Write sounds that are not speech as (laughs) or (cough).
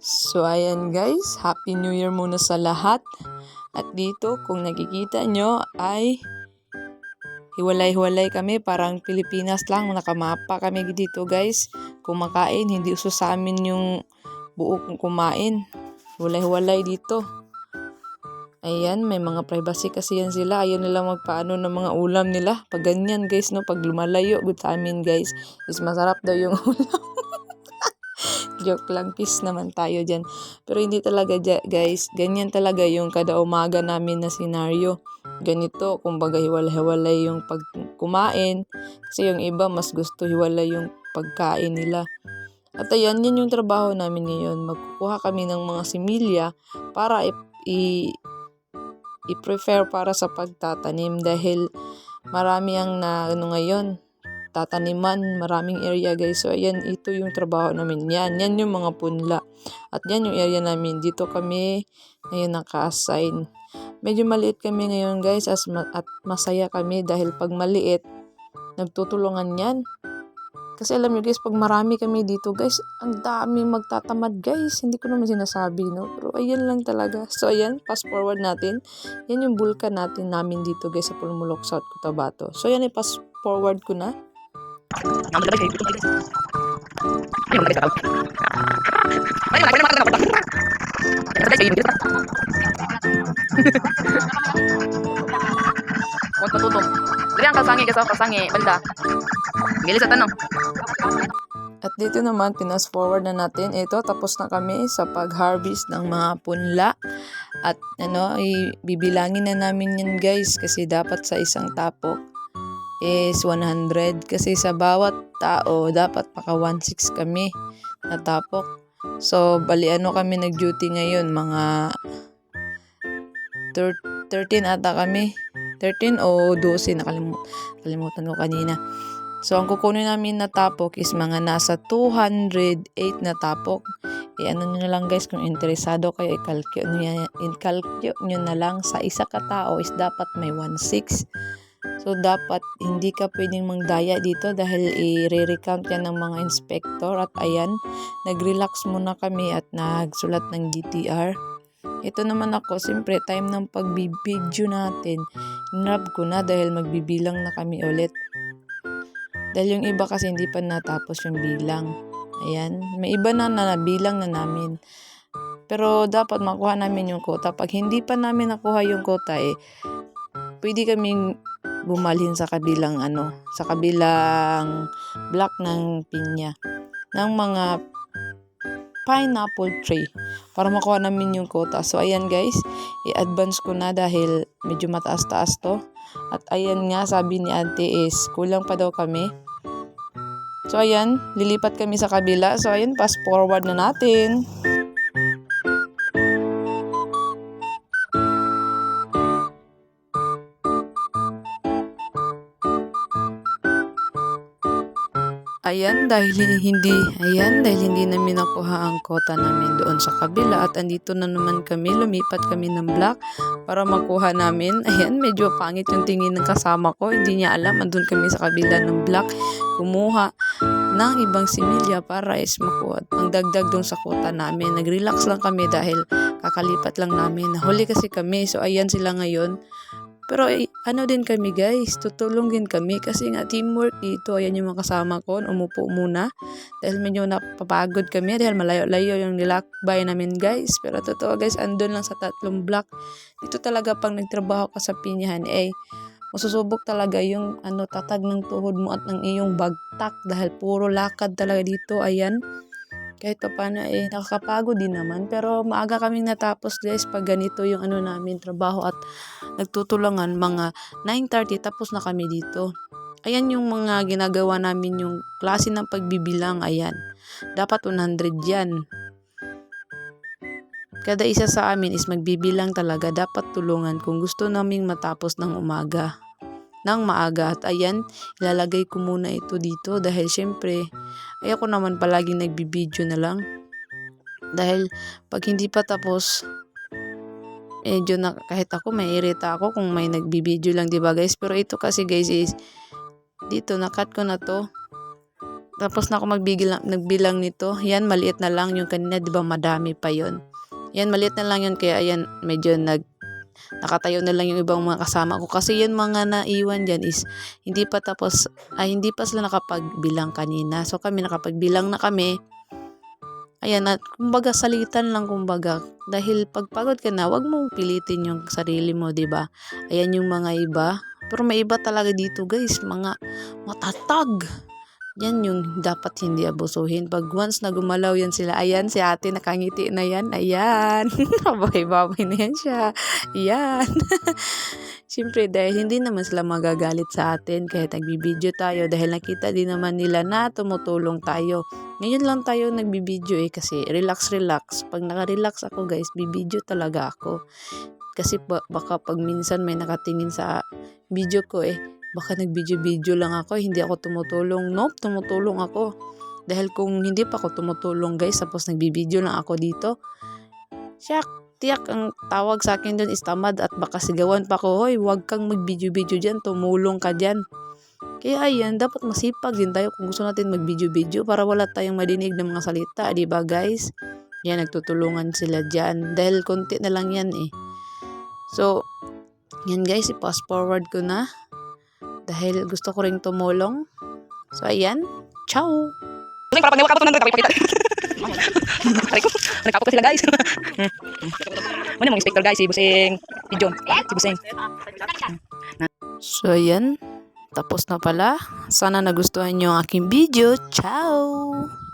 So ayan guys, Happy New Year muna sa lahat. At dito kung nakikita nyo ay hiwalay-hiwalay kami parang Pilipinas lang nakamapa kami dito guys. Kumakain, hindi uso sa amin yung buo kumain. Hiwalay-hiwalay dito. Ayan, may mga privacy kasi yan sila. Ayaw nila magpaano ng mga ulam nila. Pag ganyan guys, no, pag lumalayo, good amin guys, is masarap daw yung (laughs) ulam. Joke lang, peace naman tayo dyan. Pero hindi talaga guys, ganyan talaga yung kada umaga namin na senaryo. Ganito, kumbaga hiwalay-hiwalay yung pag kumain. Kasi yung iba mas gusto hiwalay yung pagkain nila. At ayan, yan yung trabaho namin ngayon. Magkukuha kami ng mga similya para i- i- i-prefer para sa pagtatanim dahil marami ang na ano ngayon tataniman, maraming area guys. So ayan, ito yung trabaho namin. Yan, yan yung mga punla. At yan yung area namin. Dito kami ngayon naka-assign. Medyo maliit kami ngayon guys as ma- at masaya kami dahil pag maliit, nagtutulungan yan. Kasi alam nyo guys, pag marami kami dito guys, ang dami magtatamad guys. Hindi ko naman sinasabi, no? Pero ayan lang talaga. So ayan, fast forward natin. Yan yung bulkan natin namin dito guys sa Pulmulok, South Cotabato. So yan, i-fast forward ko na. Maganda kayo, dito. Huwag matuto. Dali ang kasangi kasi kasangi, banda. Bilis at ano. At dito naman, pinas forward na natin. Ito, tapos na kami sa pag-harvest ng mga punla. At ano, bibilangin na namin yan guys kasi dapat sa isang tapok is 100. Kasi sa bawat tao, dapat paka 16 kami na tapok. So, bali ano kami nag-duty ngayon, mga thir- 13 ata kami. 13 o 12, nakalimutan, nakalimutan ko kanina. So, ang kukunin namin na tapok is mga nasa 208 na tapok. E ano nyo na lang guys, kung interesado kayo, i-calculate nyo, i-calculate nyo na lang sa isa ka tao is dapat may 1.6. So, dapat hindi ka pwedeng mangdaya dito dahil i-recount yan ng mga inspector. At ayan, nag-relax muna kami at nagsulat ng DTR. Ito naman ako, siyempre, time ng pagbibideo natin, nrab ko na dahil magbibilang na kami ulit. Dahil yung iba kasi hindi pa natapos yung bilang. Ayan. May iba na na nabilang na namin. Pero dapat makuha namin yung quota. Pag hindi pa namin nakuha yung quota eh, pwede kaming bumalhin sa kabilang ano, sa kabilang block ng pinya ng mga pineapple tree para makuha namin yung quota. So ayan guys, i-advance ko na dahil medyo mataas-taas to. At ayan nga, sabi ni ate is, kulang pa daw kami. So ayan, lilipat kami sa kabila. So ayan, fast forward na natin. Ayan, dahil hindi, ayan, dahil hindi namin nakuha ang kota namin doon sa kabila at andito na naman kami, lumipat kami ng block para makuha namin. Ayan, medyo pangit yung tingin ng kasama ko, hindi niya alam, andun kami sa kabila ng block, kumuha ng ibang similya para is makuha ang dagdag doon sa kota namin. Nag-relax lang kami dahil kakalipat lang namin. Nahuli kasi kami, so ayan sila ngayon. Pero ay, ano din kami guys, tutulong din kami kasi nga teamwork dito. Ayan yung mga kasama ko, umupo muna. Dahil medyo napapagod kami dahil malayo-layo yung nilakbay namin guys. Pero totoo guys, andun lang sa tatlong block. Dito talaga pang nagtrabaho ka sa pinyahan, eh, masusubok talaga yung ano tatag ng tuhod mo at ng iyong bagtak dahil puro lakad talaga dito. Ayan kahit pa paano eh nakakapagod din naman. Pero maaga kaming natapos guys pag ganito yung ano namin trabaho at nagtutulungan mga 9.30 tapos na kami dito. Ayan yung mga ginagawa namin yung klase ng pagbibilang ayan. Dapat 100 yan. Kada isa sa amin is magbibilang talaga. Dapat tulungan kung gusto naming matapos ng umaga ng maaga. At ayan, ilalagay ko muna ito dito dahil syempre, ayoko naman palaging nagbibideo na lang. Dahil pag hindi pa tapos, medyo na, kahit ako may irita ako kung may nagbibideo lang, 'di ba guys? Pero ito kasi guys is, dito, nakat ko na to. tapos na ako magbilang, nagbilang nito. Yan, maliit na lang yung kanina, di ba madami pa yon Yan, maliit na lang yun, kaya ayan, medyo nag, nakatayo na lang yung ibang mga kasama ko. Kasi yun mga naiwan dyan is, hindi pa tapos, ay hindi pa sila nakapagbilang kanina. So kami nakapagbilang na kami. Ayan, at kumbaga salitan lang kumbaga. Dahil pagpagod ka na, wag mong pilitin yung sarili mo, di ba? Ayan yung mga iba. Pero may iba talaga dito guys, mga matatag. Yan yung dapat hindi abusuhin. Pag once na gumalaw yan sila, ayan si ate nakangiti na yan, ayan. (laughs) Babay-babay na yan siya. Ayan. (laughs) Siyempre dahil hindi naman sila magagalit sa atin kahit nagbibideo tayo dahil nakita din naman nila na tumutulong tayo. Ngayon lang tayo nagbibideo eh kasi relax relax. Pag naka-relax ako guys, bibideo talaga ako. Kasi ba- baka pag minsan may nakatingin sa video ko eh, baka nag-video-video lang ako, hindi ako tumutulong. Nope, tumutulong ako. Dahil kung hindi pa ako tumutulong guys, tapos nagbibideo lang ako dito, siyak, tiyak ang tawag sa akin doon is tamad at baka sigawan pa ko, hoy, wag kang mag-video-video dyan, tumulong ka dyan. Kaya ayan, dapat masipag din tayo kung gusto natin mag-video-video para wala tayong madinig ng mga salita, di ba guys? Yan, nagtutulungan sila dyan. Dahil konti na lang yan eh. So, yan guys, i-fast forward ko na. Dahil gusto ko ring tumulong. So, ayan. Ciao! Para pag nawakapot ng nakapagpakita. Aray ko, nagkapot sila guys. (laughs) Yung mga inspector guys, si Busing. Si John. Si Busing. So, ayan. Tapos na pala. Sana nagustuhan nyo ang aking video. Ciao!